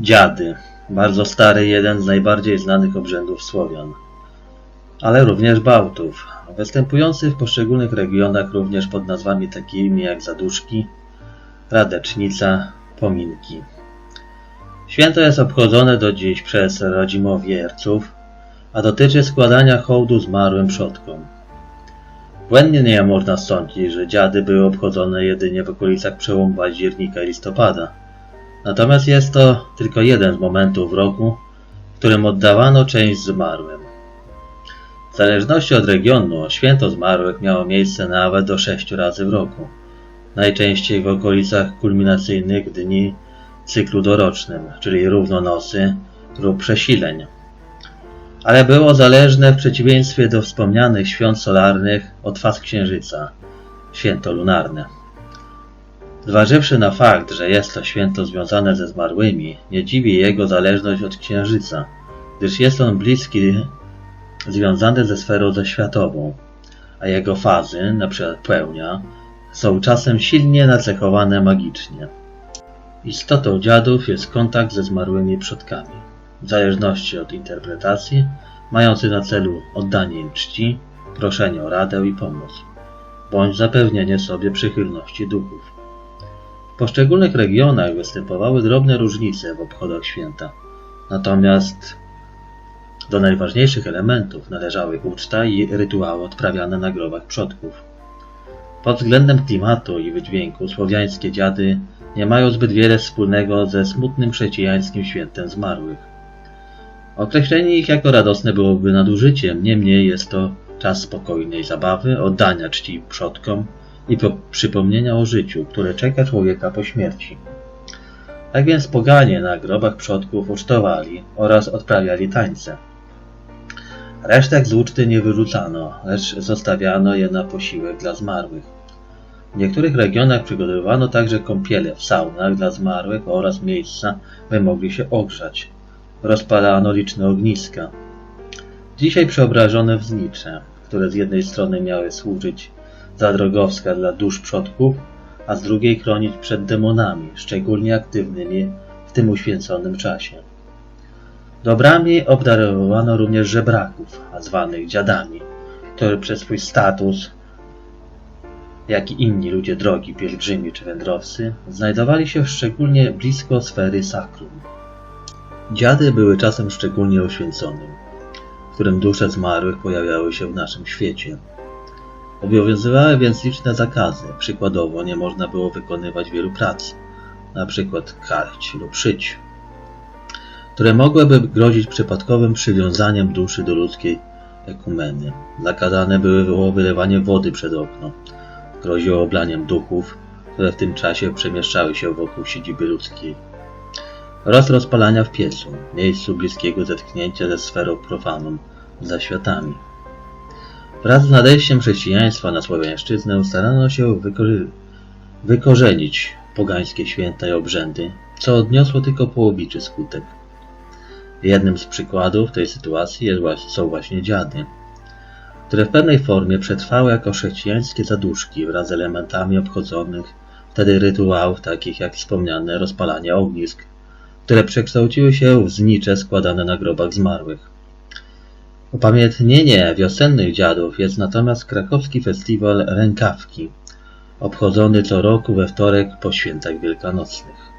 Dziady. Bardzo stary, jeden z najbardziej znanych obrzędów Słowian. Ale również Bałtów, występujący w poszczególnych regionach również pod nazwami takimi jak zaduszki, radecznica, pominki. Święto jest obchodzone do dziś przez rodzimowierców, a dotyczy składania hołdu zmarłym przodkom. Błędnie nie można sądzić, że dziady były obchodzone jedynie w okolicach przełomu października i listopada. Natomiast jest to tylko jeden z momentów w roku, w którym oddawano część zmarłym. W zależności od regionu, święto zmarłych miało miejsce nawet do sześciu razy w roku, najczęściej w okolicach kulminacyjnych dni w cyklu dorocznym, czyli równonosy lub przesileń. Ale było zależne w przeciwieństwie do wspomnianych świąt solarnych od faz księżyca, święto lunarne. Zważywszy na fakt, że jest to święto związane ze zmarłymi, nie dziwi jego zależność od księżyca, gdyż jest on bliski związany ze sferą zeświatową, a jego fazy, np. pełnia, są czasem silnie nacechowane magicznie. Istotą dziadów jest kontakt ze zmarłymi przodkami, w zależności od interpretacji, mający na celu oddanie im czci, proszenie o radę i pomoc, bądź zapewnienie sobie przychylności duchów. Poszczególnych regionach występowały drobne różnice w obchodach święta, natomiast do najważniejszych elementów należały uczta i rytuały odprawiane na grobach przodków. Pod względem klimatu i wydźwięku słowiańskie dziady nie mają zbyt wiele wspólnego ze smutnym chrześcijańskim świętem zmarłych. Określenie ich jako radosne byłoby nadużyciem, niemniej jest to czas spokojnej zabawy, oddania czci przodkom i po- przypomnienia o życiu, które czeka człowieka po śmierci. Tak więc poganie na grobach przodków ucztowali oraz odprawiali tańce. Resztek z uczty nie wyrzucano, lecz zostawiano je na posiłek dla zmarłych. W niektórych regionach przygotowywano także kąpiele w saunach dla zmarłych oraz miejsca, by mogli się ogrzać. Rozpalano liczne ogniska. Dzisiaj przeobrażone w znicze, które z jednej strony miały służyć za drogowskaz dla dusz przodków, a z drugiej chronić przed demonami, szczególnie aktywnymi w tym uświęconym czasie. Dobrami obdarowano również żebraków, a zwanych dziadami, którzy przez swój status, jak i inni ludzie drogi, pielgrzymi czy wędrowcy, znajdowali się szczególnie blisko sfery sakrum. Dziady były czasem szczególnie oświęconym, w którym dusze zmarłych pojawiały się w naszym świecie. Obowiązywały więc liczne zakazy, przykładowo nie można było wykonywać wielu prac, przykład karć lub szyć, które mogłyby grozić przypadkowym przywiązaniem duszy do ludzkiej ekumeny. Zakazane było wylewanie wody przed okno, groziło oblaniem duchów, które w tym czasie przemieszczały się wokół siedziby ludzkiej oraz rozpalania w piecu, miejscu bliskiego zetknięcia ze sferą profaną, za światami. Wraz z nadejściem chrześcijaństwa na Słowiańszczyznę starano się wykorzenić pogańskie święta i obrzędy, co odniosło tylko połowiczy skutek. Jednym z przykładów tej sytuacji są właśnie dziady, które w pewnej formie przetrwały jako chrześcijańskie zaduszki wraz z elementami obchodzonych wtedy rytuałów takich jak wspomniane rozpalanie ognisk, które przekształciły się w znicze składane na grobach zmarłych. Upamiętnienie wiosennych dziadów jest natomiast krakowski festiwal rękawki, obchodzony co roku we wtorek po świętach wielkanocnych.